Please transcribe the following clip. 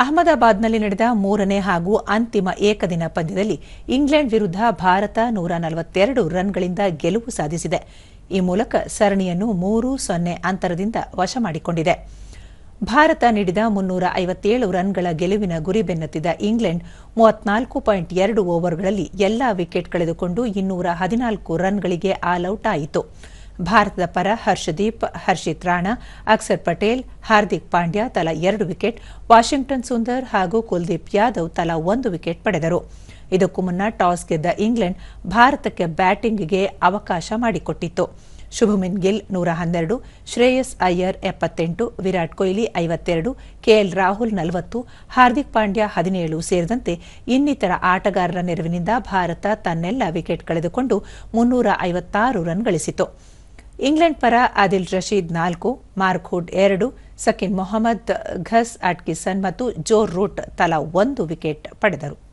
ಅಹಮದಾಬಾದ್ನಲ್ಲಿ ನಡೆದ ಮೂರನೇ ಹಾಗೂ ಅಂತಿಮ ಏಕದಿನ ಪಂದ್ಯದಲ್ಲಿ ಇಂಗ್ಲೆಂಡ್ ವಿರುದ್ಧ ಭಾರತ ನೂರ ನಲವತ್ತೆರಡು ರನ್ಗಳಿಂದ ಗೆಲುವು ಸಾಧಿಸಿದೆ. ಈ ಮೂಲಕ ಸರಣಿಯನ್ನು ಮೂರು ಸೊನ್ನೆ ಅಂತರದಿಂದ ವಶ ಮಾಡಿಕೊಂಡಿದೆ. ಭಾರತ ನೀಡಿದ ಮುನ್ನೂರ ಐವತ್ತೇಳು ರನ್ಗಳ ಗೆಲುವಿನ ಗುರಿ ಬೆನ್ನತ್ತಿದ ಇಂಗ್ಲೆಂಡ್ ಮೂವತ್ನಾಲ್ಕು ಪಾಯಿಂಟ್ ಎರಡು ಓವರ್ಗಳಲ್ಲಿ ಎಲ್ಲಾ ವಿಕೆಟ್ ಕಳೆದುಕೊಂಡು ಇನ್ನೂರ ಹದಿನಾಲ್ಕು ರನ್ಗಳಿಗೆ ಆಲ್ಔಟ್ ಆಯಿತು. ಭಾರತದ ಪರ ಹರ್ಷದೀಪ್, ಹರ್ಷಿತ್ ರಾಣಾ, ಅಕ್ಸರ್ ಪಟೇಲ್, ಹಾರ್ದಿಕ್ ಪಾಂಡ್ಯ ತಲಾ ಎರಡು ವಿಕೆಟ್, ವಾಷಿಂಗ್ಟನ್ ಸುಂದರ್ ಹಾಗೂ ಕುಲ್ದೀಪ್ ಯಾದವ್ ತಲಾ ಒಂದು ವಿಕೆಟ್ ಪಡೆದರು. ಇದಕ್ಕೂ ಮುನ್ನ ಟಾಸ್ ಗೆದ್ದ ಇಂಗ್ಲೆಂಡ್ ಭಾರತಕ್ಕೆ ಬ್ಯಾಟಿಂಗ್ಗೆ ಅವಕಾಶ ಮಾಡಿಕೊಟ್ಟಿತ್ತು. ಶುಭಮನ್ ಗಿಲ್ ನೂರ ಹನ್ನೆರಡು, ಶ್ರೇಯಸ್ ಅಯ್ಯರ್ ಎಪ್ಪತ್ತೆಂಟು, ವಿರಾಟ್ ಕೊಹ್ಲಿ ಐವತ್ತೆರಡು, ಕೆಎಲ್ ರಾಹುಲ್ ನಲವತ್ತು, ಹಾರ್ದಿಕ್ ಪಾಂಡ್ಯ ಹದಿನೇಳು ಸೇರಿದಂತೆ ಇನ್ನಿತರ ಆಟಗಾರರ ನೆರವಿನಿಂದ ಭಾರತ ತನ್ನೆಲ್ಲ ವಿಕೆಟ್ ಕಳೆದುಕೊಂಡು ಮುನ್ನೂರ ಐವತ್ತಾರು ರನ್ ಗಳಿಸಿತು ಇಂಗ್ಲೆಂಡ್ ಪರ ಆದಿಲ್ ರಶೀದ್ ನಾಲ್ಕು, ಮಾರ್ಕ್ ಹುಡ್ ಎರಡು, ಸಕಿನ್ ಮೊಹಮ್ಮದ್, ಘಸ್ ಅಟ್ಕಿಸನ್ ಮತ್ತು ಜೋ ರೂಟ್ ತಲಾ ಒಂದು ವಿಕೆಟ್ ಪಡೆದರು.